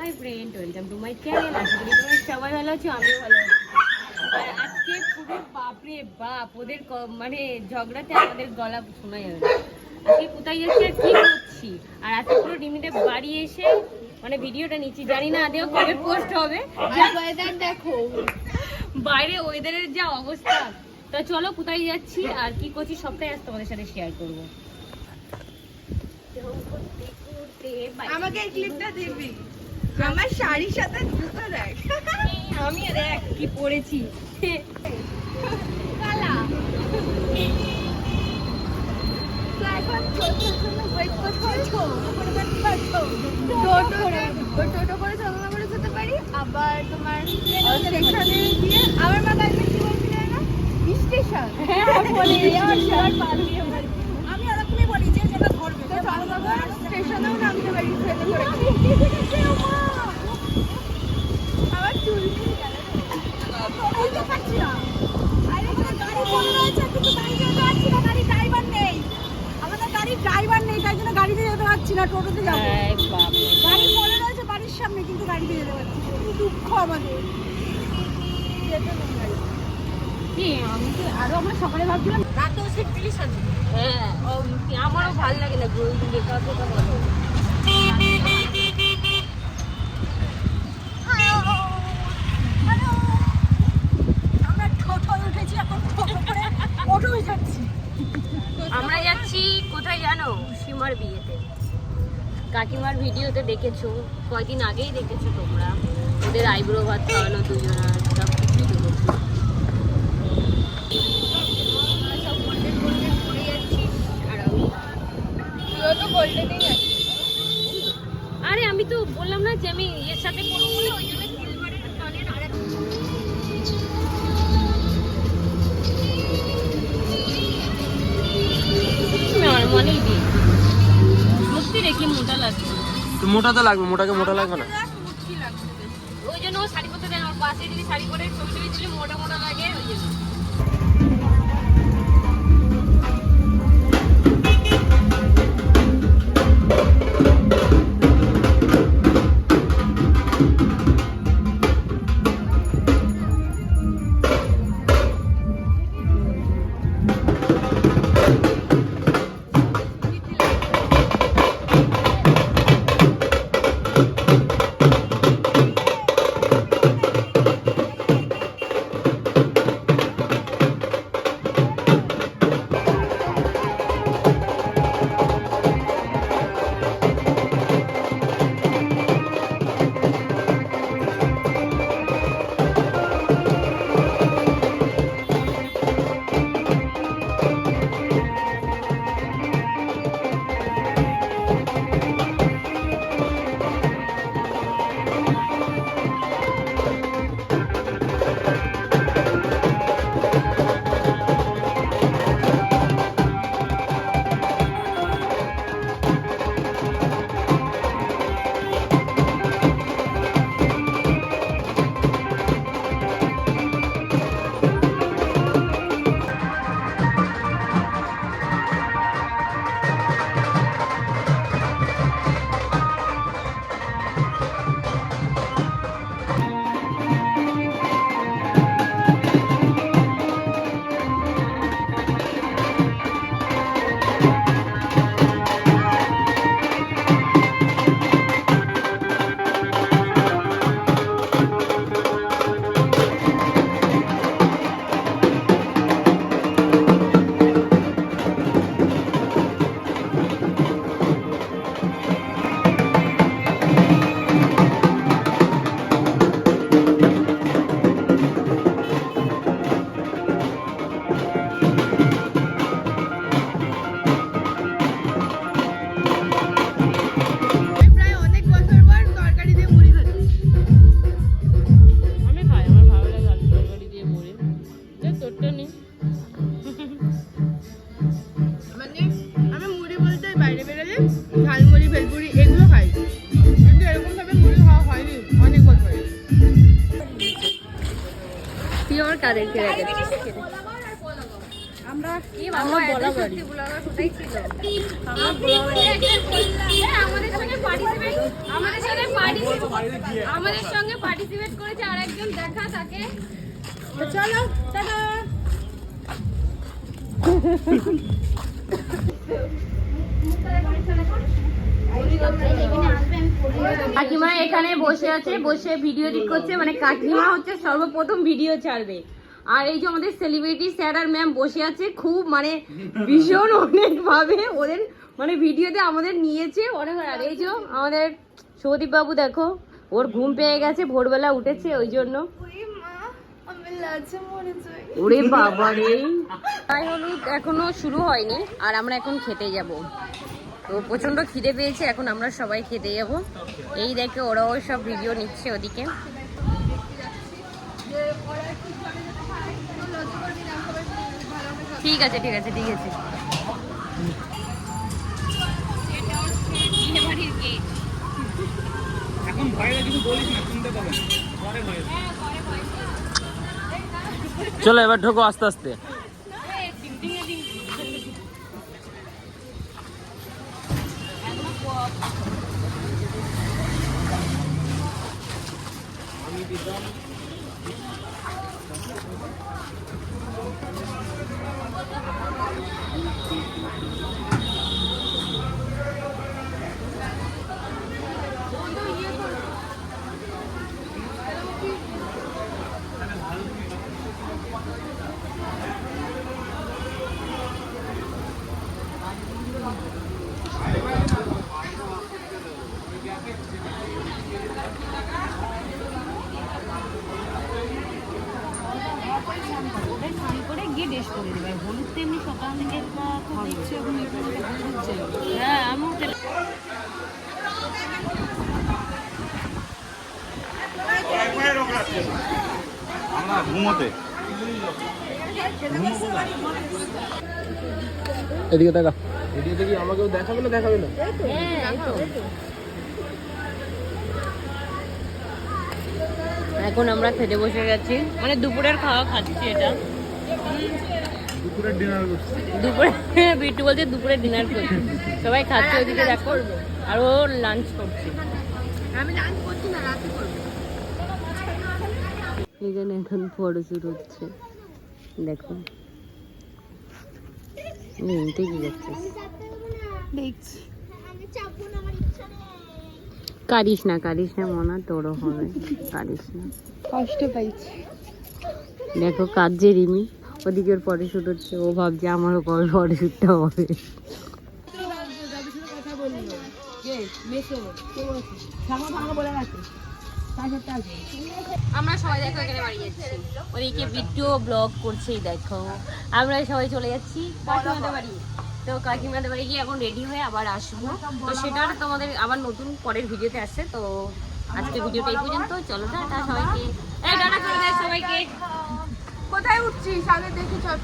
Hi friend welcome to my channel আশা করি তোমরা সবাই ভালো আছো আমিও ভালো আছি আর আজকে পুরো বাপরে বাপ ওদের মানে ঝগড়াতে আমাদের গলা শোনা যাবে না। আজকে কোথায় যাচ্ছি আর কি করছি? আর আজকে পুরো ডিমিতে বাড়ি এসে মানে ভিডিওটা নিচ্ছি। জানি না আদেও কবে পোস্ট হবে। ওয়েদার দেখো। বাইরে ওয়েদারের যা অবস্থা। তা চলো কোথায় যাচ্ছি আর কি করছি সবটাই আজ তোমাদের সাথে শেয়ার করব। আমাকে ক্লিপটা দিবি। আমার শাড়ির সাথে জুতো দেখ। আমি দেখ কি পরেছি। কালা। টোটো করে চন্দ্রনগরে যেতে পারি? আবার তোমার স্টেশনে গিয়ে আমার মা কালকে কি বলছিল না স্টেশন আমি ওরকমই বলি যে যেটা ধরবে। স্টেশনেও নামতে পারি ট্রেনে করে আমার চুল ছিঁড়ে গেল রে। বলতে পারছি না। আরে এখানে গাড়ি পড়ে রয়েছে, কিন্তু গাড়ি যেতে পারছি না, গাড়ির driver নেই। আমাদের গাড়ির ড্রাইভার নেই তাই জন্য গাড়িতে যেতে পারছি না টোটোতে যাব। গাড়ি পড়ে রয়েছে বাড়ির সামনে কিন্তু গাড়িতে যেতে পারছি দুঃখ আমাদের। গাড়ি। আমি তো আরও আমরা সকালে ভাবছিলাম? রাতেও সে পুলিশ আছে। হ্যাঁ। আমারও ভালো লাগে না গরু বেকার বেকার বলো। আমরা টোটোয় উঠেছি এখন টোটো করে অটোয় যাচ্ছি আমরা যাচ্ছি কোথায় জানো সীমার বিয়েতে কাকিমার ভিডিওতে দেখেছ কয়দিন আগেই দেখেছ তোমরা? ওদের আইব্রো ভাত খাওয়ানো দুজনার তো মোটা তো লাগবে, মোটাকে মোটা লাগবে না? ওই জন্য ও শাড়ি পরতে দেয় আমার পাশে যদি শাড়ি পরে ছবি তুলি দিলে মোটা মোটা লাগে। পিওর কাদেরকে রেখেছে আমরা আমার বলা বাড়ি। আমাদের সঙ্গে পার্টিসিপেট আমাদের সঙ্গে পার্টিসিপেট আমাদের সঙ্গে পার্টিসিপেট করেছে আর দেখা তাকে। চলো টাটা। কাকিমা এখানে বসে আছে বসে ভিডিও এডিট করছে মানে কাকিমা হচ্ছে সর্বপ্রথম ভিডিও ছাড়বে। আর এই যে আমাদের সেলিব্রিটি স্যার আর ম্যাম বসে আছে খুব মানে ভীষণ অনেক ভাবে ওদের মানে ভিডিওতে আমাদের নিয়েছে অনেক আর এই যে আমাদের সৌদীপ বাবু দেখো ওর ঘুম পেয়ে গেছে ভোরবেলা উঠেছে ওই জন্য। ওরে বাবা রে। তাই হলুদ এখনও শুরু হয়নি আর আমরা এখন খেতে যাব। তো প্রচণ্ড খিদে পেয়েছে এখন আমরা সবাই খেতে যাব। এই দেখে ওরাও সব ভিডিও নিচ্ছে ওদিকে। ঠিক আছে ঠিক আছে ঠিক আছে। চলো এবার ঢোকো আস্তে আস্তে। Thank you. করে করে দেবে। হলুদ তো এমনি সকাল থেকে হ্যাঁ। আমিও আমরা ঘুমোতে। এদিকে দেখা এদিকে দেখি আমাকেও দেখাবে না দেখাবে না? হ্যাঁ এখন আমরা খেতে বসে গেছি। মানে দুপুরের খাওয়া খাচ্ছি এটা। দুপুরের ডিনার করছি। দুপুরে বিট্টু বলছে দুপুরে ডিনার করছি। সবাই খাচ্ছে ওদিকে দেখো। আর ও লাঞ্চ করছে। আমি লাঞ্চ করছি না রাতে করব। এখানে এখন ফটোশুট হচ্ছে। দেখো। এমনিতে কি যাচ্ছিস দেখছি। কারিস না কারিস না মনা তোরও হবে। কারিস না। কষ্ট পাইছি। দেখো কাজ যে রিমি। ওদিকে ওর ফটোশুট হচ্ছে, ও ভাবছে আমারও কবে ফটোশুটটা হবে। আমরা সবাই বাড়ি যাচ্ছি। ওদিকে ব্লগ করছেই, দেখো। আমরা সবাই চলে যাচ্ছি। তো কাকিমাদের বাড়ি গিয়ে এখন রেডি হয়ে আবার আসব। তো সেটা তোমাদের আবার নতুন পরের ভিডিওতে আসছে, তো আজকে ভিডিওটা এই পর্যন্ত। চলো সবাইকে। সবাইকে। কোথায় উঠছিস? আগে দেখি ছোট